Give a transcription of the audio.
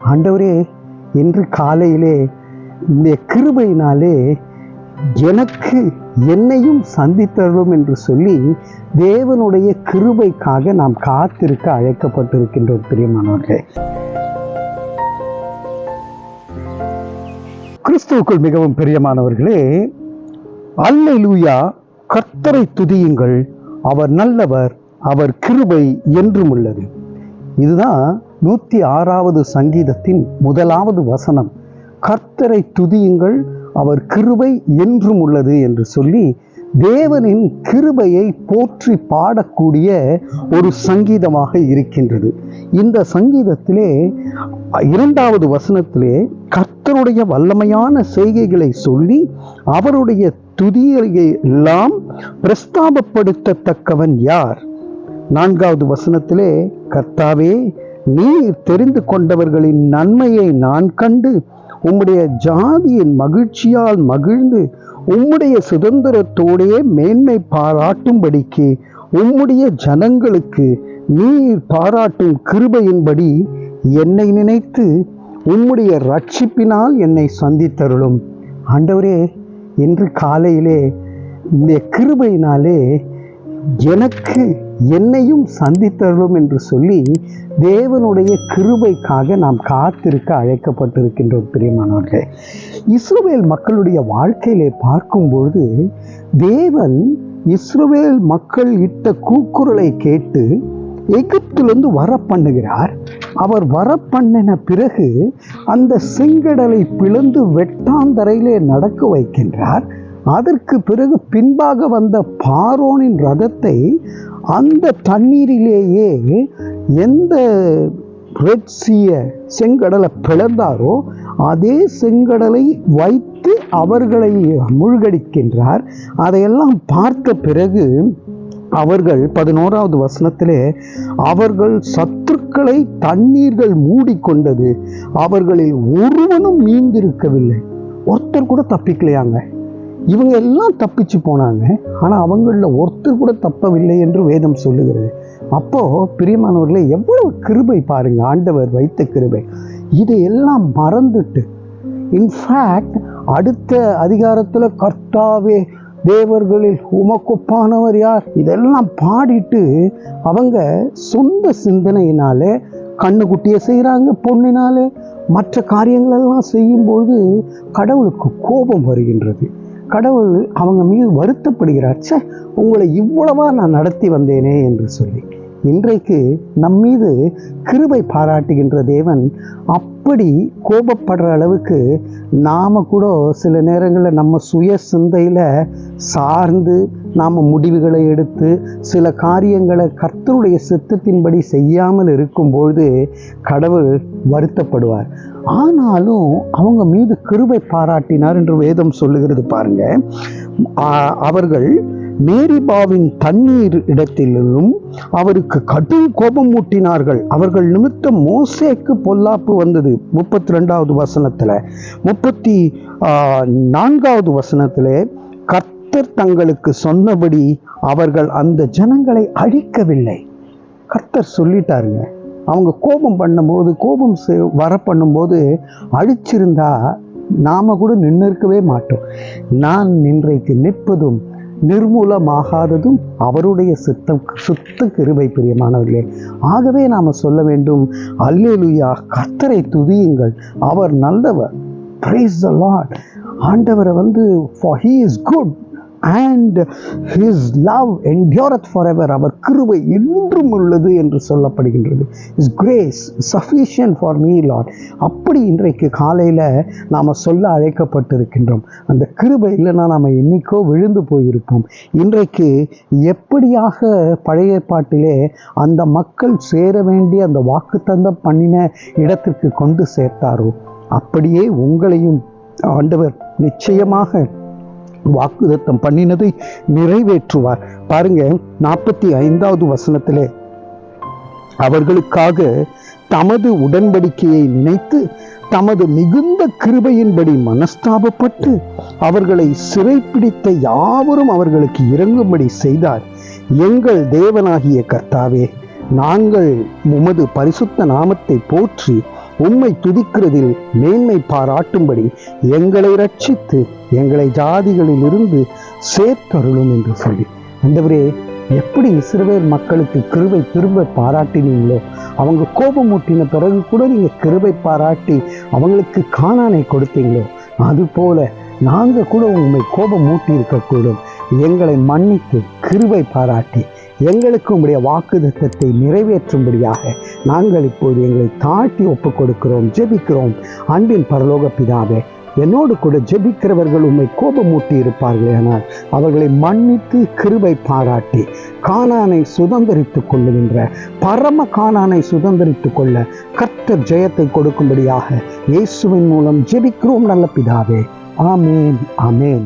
ஆண்டவரே இன்று காலையிலே உடைய கிருபையினாலே எனக்கு என்னையும் சந்தித்தருளும் என்று சொல்லி தேவனுடைய கிருபைக்காக நாம் காத்திருக்க அழைக்கப்பட்டிருக்கின்றோம் பிரியமானவர்களே. கிறிஸ்துவுக்குள் மிகவும் பிரியமானவர்களே அல்லூயா கர்த்தரை துதியுங்கள் அவர் நல்லவர் அவர் கிருபை என்றும் உள்ளது. இதுதான் நூற்றி ஆறாவது சங்கீதத்தின் முதலாவது வசனம் கர்த்தரை துதியுங்கள் அவர் கிருபை என்றும் உள்ளது என்று சொல்லி தேவனின் கிருபையை போற்றி பாடக்கூடிய ஒரு சங்கீதமாக இருக்கின்றது. இந்த சங்கீதத்திலே இரண்டாவது வசனத்திலே கர்த்தருடைய வல்லமையான செய்கைகளை சொல்லி அவருடைய துதியை எல்லாம் பிரஸ்தாபப்படுத்தத்தக்கவன் யார்? நான்காவது வசனத்திலே கர்த்தாவே நீர் தெரிந்து கொண்டவர்களின் நன்மையை நான் கண்டு உம்முடைய ஜாதியின் மகிழ்ச்சியால் மகிழ்ந்து உம்முடைய சுதந்திரத்தோடே மேன்மை பாராட்டும்படிக்கு உம்முடைய ஜனங்களுக்கு நீர் பாராட்டும் கிருபையின்படி என்னை நினைத்து உம்முடைய ரட்சிப்பினால் என்னை சந்தித்தருளும். ஆண்டவரே இன்று காலையிலே இந்த கிருபையினாலே எனக்கு என்னையும் சந்தித்தருளும் என்று சொல்லி தேவனுடைய கிருபைக்காக நாம் காத்திருக்க அழைக்கப்பட்டிருக்கின்றோம் பிரியமானவர்களே. இஸ்ரோவேல் மக்களுடைய வாழ்க்கையிலே பார்க்கும்பொழுது தேவன் இஸ்ரோவேல் மக்கள் இட்ட கூக்குரலை கேட்டு எகிப்திலிருந்து வர பண்ணுகிறார் அவர் வர பண்ணின பிறகு அந்த செங்கடலை பிளந்து வெட்டாந்தரையிலே நடக்க வைக்கின்றார். அதற்கு பிறகு பின்பாக வந்த பாரோனின் ரதத்தை அந்த தண்ணீரிலேயே எந்த ரெட்சிய செங்கடலை பிளந்தாரோ அதே செங்கடலை வைத்து அவர்களை மூழ்கடிக்கின்றார். அதையெல்லாம் பார்த்த பிறகு அவர்கள் பதினோராவது வசனத்திலே அவர்கள் சத்துருக்களை தண்ணீர்கள் மூடிக்கொண்டது அவர்களில் ஒருவனும் மீந்திருக்கவில்லை. ஒருத்தர் கூட தப்பிக்கலையாங்க. இவங்க எல்லாம் தப்பிச்சு போனாங்க. ஆனால் அவங்களில் ஒருத்தர் கூட தப்பவில்லை என்று வேதம் சொல்லுகிறது. அப்போது பிரியமானவர்களே எவ்வளவு கிருபை பாருங்க ஆண்டவர் வைத்த கிருபை. இதையெல்லாம் மறந்துட்டு இன்ஃபேக்ட் அடுத்த அதிகாரத்தில் கர்த்தாவே தேவர்களில் உமக்கொப்பானவர் யார்? இதெல்லாம் பாடிட்டு அவங்க சொந்த சிந்தனையினாலே கண்ணுக்குட்டியை செய்கிறாங்க பொண்ணினாலே மற்ற காரியங்களெல்லாம் செய்யும்போது கடவுளுக்கு கோபம் வருகின்றது. கடவுள் அவங்க மீது வருத்தப்படுகிறார். சே உங்களை இவ்வளவா நான் நடத்தி வந்தேனே என்று சொல்லி. இன்றைக்கு நம்மீது கிருபை பாராட்டுகின்ற தேவன் அப்படி கோபப்படுற அளவுக்கு நாம் கூட சில நேரங்களில் நம்ம சுய சிந்தையில் சார்ந்து நாம் முடிவுகளை எடுத்து சில காரியங்களை கர்த்தருடைய சித்தத்தின்படி செய்யாமல் இருக்கும்பொழுது கடவுள் வருத்தப்படுவார். ஆனாலும் அவங்க மீது கிருபை பாராட்டினார் என்று வேதம் சொல்லுகிறது பாருங்க. அவர்கள் மேரிபாவின் தண்ணீர் இடத்திலும் அவருக்கு கடும் கோபம் மூட்டினார்கள் அவர்கள் நிமித்தம் மோசேக்கு பொல்லாப்பு வந்தது. முப்பத்தி ரெண்டாவது வசனத்தில் முப்பத்தி நான்காவது வசனத்தில் கர்த்தர் தங்களுக்கு சொன்னபடி அவர்கள் அந்த ஜனங்களை அழிக்கவில்லை. கர்த்தர் சொல்லிட்டாருங்க அவங்க கோபம் பண்ணும்போது கோபம் செ- வர பண்ணும்போது அழிச்சிருந்தா நாம கூட நின்று இருக்கவே மாட்டோம். நான் இன்றைக்கு நிற்பதும் நிர்மூலமாகாததும் அவருடைய சித்தம் சுத்த கிருபை பிரியமானவர்களே. ஆகவே நாம் சொல்ல வேண்டும் அல்லேலுயா கத்தரை துதியுங்கள். அவர் நல்லவர். ப்ரைஸ் த லார்ட் ஆண்டவரை வந்து for he is good and his love endureth for ever அவர் கிருபை என்றும் உள்ளது என்று சொல்லப்படுகின்றது. Is grace sufficient for me lord அப்படி இன்றைக்கு காலையில் நாம் சொல்ல அழைக்கப்பட்டிருக்கின்றோம். அந்த கிருபை இல்லைன்னா நாம் என்னைக்கோ விழுந்து போயிருப்போம். இன்றைக்கு எப்படியாக பழைய பாட்டிலே அந்த மக்கள் சேர வேண்டிய அந்த வாக்குத்தந்தம் பண்ணின இடத்திற்கு கொண்டு சேர்த்தாரோ அப்படியே உங்களையும் ஆண்டவர் நிச்சயமாக வாக்குதத்தம் பண்ணினதை நிறைவேற்றுவார். பாருங்க நாற்பத்தி ஐந்தாவது வசனத்திலே அவர்களுக்காக தமது உடன்படிக்கையை நினைத்து தமது மிகுந்த கிருபையின்படி மனஸ்தாபப்பட்டு அவர்களை சிறைப்பிடித்த யாவரும் அவர்களுக்கு இறங்கும்படி செய்தார். எங்கள் தேவனாகிய கர்த்தாவே நாங்கள் உமது பரிசுத்த நாமத்தை போற்றி உம்மை துதிக்கிறதில் மேன்மை பாராட்டும்படி எங்களை ரட்சித்து எங்களை ஜாதிகளில் இருந்து சேர்த்தருளும் என்று சொல்லி. அந்தவரே எப்படி இஸ்ரவேல் மக்களுக்கு கிருபை திரும்ப பாராட்டினீங்களோ அவங்க கோபம் ஊட்டின பிறகு கூட நீங்க கிருபை பாராட்டி அவங்களுக்கு காணானை கொடுத்தீங்களோ அதுபோல நாங்க கூட உண்மை கோபம் மூட்டி இருக்கக்கூடும் எங்களை மன்னித்து கிருபை பாராட்டி எங்களுக்கு உம்முடைய வாக்குத்தத்தை நிறைவேற்றும்படியாக நாங்கள் இப்போது எங்களை தாழ்த்தி ஒப்புக் கொடுக்கிறோம் ஜெபிக்கிறோம். அன்பின் பரலோக பிதாவே என்னோடு கூட ஜெபிக்கிறவர்கள் உம்மை கோபமூட்டி இருப்பார்கள் ஆனால் அவர்களை மன்னித்து கிருபை பாராட்டி காணானை சுதந்திரித்துக் கொள்ளுகின்ற பரம காணானை சுதந்திரித்துக் கொள்ள கர்த்தர் ஜெயத்தை கொடுக்கும்படியாக இயேசுவின் மூலம் ஜெபிக்கிறோம் நல்ல பிதாவே. ஆமேன் ஆமேன்.